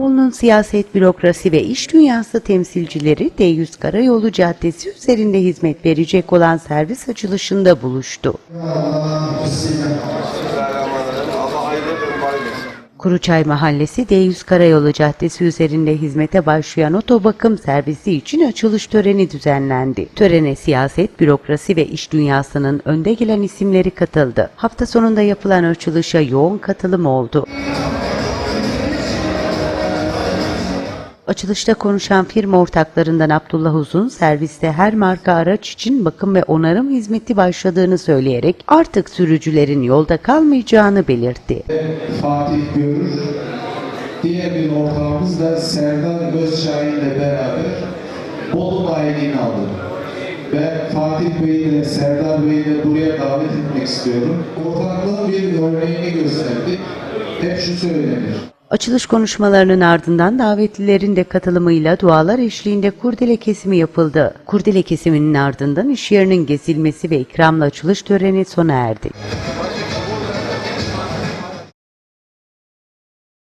Bolu'nun siyaset, bürokrasi ve iş dünyası temsilcileri D100 Karayolu Caddesi üzerinde hizmet verecek olan servis açılışında buluştu. Kuruçay Mahallesi D100 Karayolu Caddesi üzerinde hizmete başlayan otobakım servisi için açılış töreni düzenlendi. Törene siyaset, bürokrasi ve iş dünyasının önde gelen isimleri katıldı. Hafta sonunda yapılan açılışa yoğun katılım oldu. Açılışta konuşan firma ortaklarından Abdullah Uzun, serviste her marka araç için bakım ve onarım hizmeti başladığını söyleyerek artık sürücülerin yolda kalmayacağını belirtti. Fatih Görür, diğer bir ortağımız da Serdar Özşahin ile beraber Bolu bayiliğini aldı. Ben Fatih Bey'i de Serdar Bey'i de buraya davet etmek istiyorum. Ortaklığın bir örneğini gösterdik. Hep şu söylenir. Açılış konuşmalarının ardından davetlilerin de katılımıyla dualar eşliğinde kurdele kesimi yapıldı. Kurdele kesiminin ardından iş yerinin gezilmesi ve ikramla açılış töreni sona erdi.